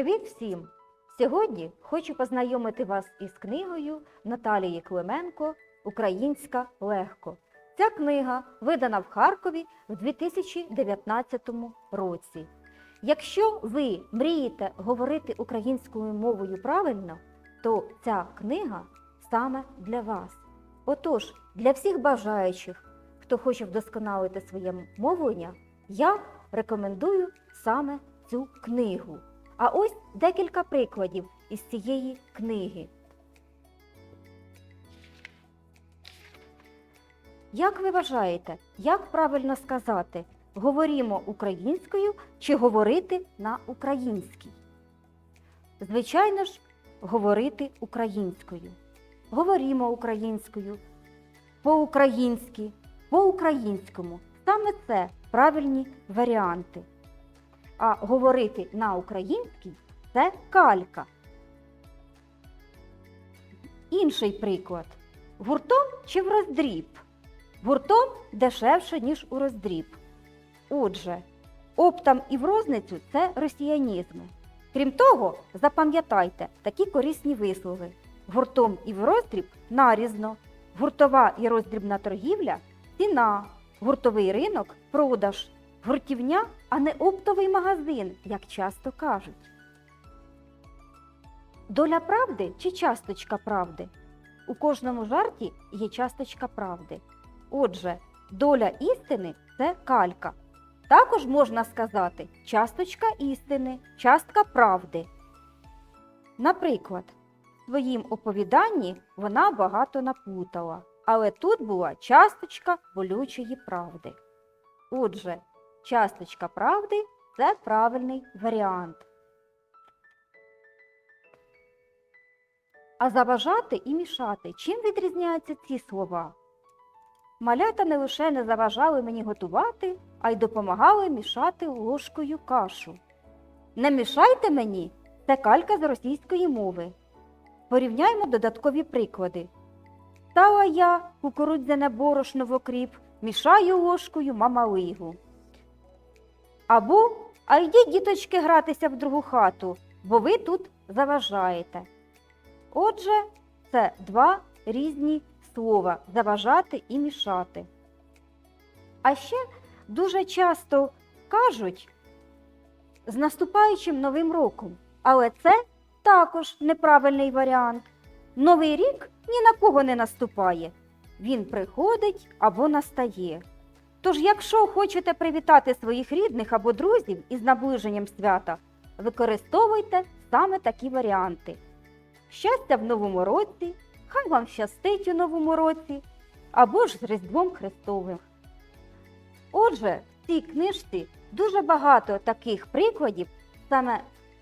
Привіт всім! Сьогодні хочу познайомити вас із книгою Наталії Клименко Українська легко. Ця книга видана в Харкові в 2019 році. Якщо ви мрієте говорити українською мовою правильно, то ця книга саме для вас. Отож, для всіх бажаючих, хто хоче вдосконалити своє мовлення, я рекомендую саме цю книгу. А ось декілька прикладів із цієї книги. Як ви вважаєте, як правильно сказати, говоримо українською чи говорити на українській? Звичайно ж, говорити українською. Говоримо українською, по-українськи, по-українському. Саме це правильні варіанти. А говорити на українській це калька. Інший приклад. Гуртом чи в роздріб? Гуртом дешевше, ніж у роздріб. Отже, оптом і в розницю це росіянізми. Крім того, запам'ятайте такі корисні вислови. Гуртом і в роздріб нарізно, гуртова і роздрібна торгівля ціна, гуртовий ринок продаж, гуртівня, а не оптовий магазин, як часто кажуть. Доля правди чи часточка правди? У кожному жарті є часточка правди. Отже, доля істини це калька. Також можна сказати часточка істини, частка правди. Наприклад, в своїм оповіданні вона багато наплутала, але тут була часточка болючої правди. Отже, часточка правди це правильний варіант. А заважати і мішати. Чим відрізняються ці слова? Малята не лише не заважали мені готувати, а й допомагали мішати ложкою кашу. Не мішайте мені це калька з російської мови. Порівняймо додаткові приклади. Стала я кукурудзяне борошно в окріп, мішаю ложкою мамалигу. Або а йдіть, діточки, гратися в другу хату, бо ви тут заважаєте. Отже, це два різні слова заважати і мішати. А ще дуже часто кажуть з наступаючим новим роком, але це також неправильний варіант. Новий рік ні на кого не наступає. Він приходить або настає. Тож, якщо хочете привітати своїх рідних або друзів із наближенням свята, використовуйте саме такі варіанти. Щастя в новому році, хай вам щастить у новому році, або ж з Різдвом Христовим. Отже, в цій книжці дуже багато таких прикладів, саме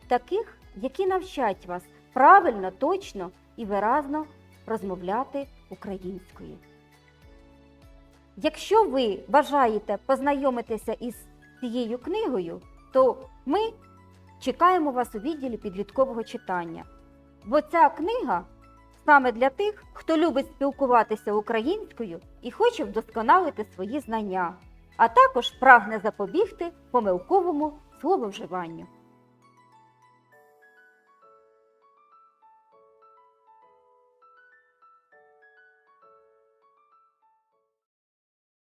таких, які навчать вас правильно, точно і виразно розмовляти українською. Якщо ви бажаєте познайомитися із цією книгою, то ми чекаємо вас у відділі підліткового читання. Бо ця книга саме для тих, хто любить спілкуватися українською і хоче вдосконалити свої знання, а також прагне запобігти помилковому слововживанню.